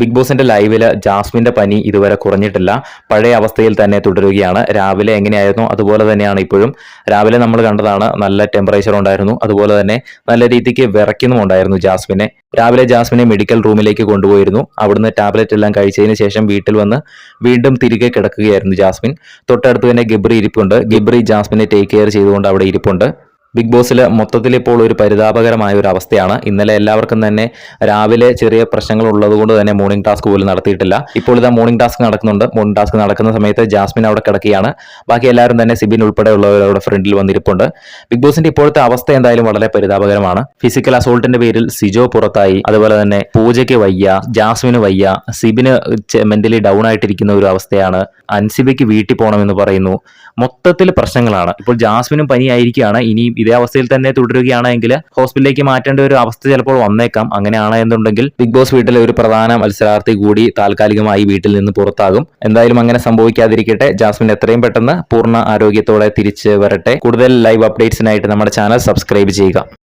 Big ബോസിന്റെ ലൈവിൽ ജാസ്മിന്റെ പനി ഇതുവരെ കുറഞ്ഞിട്ടില്ല. പഴയ അവസ്ഥയിൽ തന്നെ തുടരുകയാണ്. രാവിലെ എങ്ങനെയായിരുന്നു? അതുപോലെ തന്നെയാണ് ഇപ്പോഴും. രാവിലെ നമ്മൾ കണ്ടതാണ് നല്ല ടെമ്പറേച്ചർ ഉണ്ടായിരുന്നു. അതുപോലെ തന്നെ നല്ല രീതിക്ക് വിറയ്ക്കുന്നുമുണ്ടായിരുന്നു ജാസ്മിനെ. രാവിലെ ജാസ്മിനെ മെഡിക്കൽ റൂമിലേക്ക് കൊണ്ടുപോയിരുന്നു. അവിടുന്ന് ടാബ്ലറ്റ് എല്ലാം കഴിച്ചതിന് ശേഷം വീട്ടിൽ വന്ന് വീണ്ടും തിരികെ കിടക്കുകയായിരുന്നു ജാസ്മിൻ. തൊട്ടടുത്ത് തന്നെ ഗിബ്രി ഇരിപ്പുണ്ട്. ഗിബ്രി ജാസ്മിനെ ടേക്ക് കെയർ ചെയ്തുകൊണ്ട് അവിടെ ഇരിപ്പുണ്ട്. ബിഗ് ബോസിൽ മൊത്തത്തിൽ ഇപ്പോൾ ഒരു പരിതാപകരമായ ഒരു അവസ്ഥയാണ്. ഇന്നലെ എല്ലാവർക്കും തന്നെ രാവിലെ ചെറിയ പ്രശ്നങ്ങൾ ഉള്ളതുകൊണ്ട് തന്നെ മോർണിംഗ് ടാസ്ക് പോലും നടത്തിയിട്ടില്ല. ഇപ്പോൾ ഇതാ മോർണിംഗ് ടാസ്ക് നടക്കുന്നുണ്ട്. മോർണിംഗ് ടാസ്ക് നടക്കുന്ന സമയത്ത് ജാസ്മിൻ അവിടെ കിടക്കുകയാണ്. ബാക്കി എല്ലാവരും തന്നെ സിബിൻ ഉൾപ്പെടെയുള്ളവർ അവിടെ ഫ്രണ്ടിൽ വന്നിരിപ്പുണ്ട്. ബിഗ് ബോസിന്റെ ഇപ്പോഴത്തെ അവസ്ഥ എന്തായാലും വളരെ പരിതാപകരമാണ്. ഫിസിക്കൽ അസോൾട്ടിന്റെ പേരിൽ സിജോ പുറത്തായി. അതുപോലെ തന്നെ പൂജയ്ക്ക് വയ്യ ജാസ്മിന് വയ്യ സിബിന് മെന്റലി ഡൗൺ ആയിട്ടിരിക്കുന്ന ഒരു അവസ്ഥയാണ്. അൻസിബയ്ക്ക് വീട്ടിൽ പോകണമെന്ന് പറയുന്നു. മൊത്തത്തിൽ പ്രശ്നങ്ങളാണ്. ഇപ്പോൾ ജാസ്മിനും പനിയായിരിക്കുകയാണ്. ഇനി ഇതേ അവസ്ഥയിൽ തന്നെ തുടരുകയാണെങ്കിൽ ഹോസ്പിറ്റലിലേക്ക് മാറ്റേണ്ട ഒരു അവസ്ഥ ചിലപ്പോൾ വന്നേക്കാം. അങ്ങനെയാണ് എന്നുണ്ടെങ്കിൽ ബിഗ് ബോസ് വീട്ടിലെ ഒരു പ്രധാന മത്സരാർത്ഥി കൂടി താൽക്കാലികമായി വീട്ടിൽ നിന്ന് പുറത്താകും. എന്തായാലും അങ്ങനെ സംഭവിക്കാതിരിക്കട്ടെ. ജാസ്മിൻ എത്രയും പെട്ടെന്ന് പൂർണ ആരോഗ്യത്തോടെ തിരിച്ച് വരട്ടെ. കൂടുതൽ ലൈവ് അപ്ഡേറ്റ്സിനായിട്ട് നമ്മുടെ ചാനൽ സബ്സ്ക്രൈബ് ചെയ്യുക.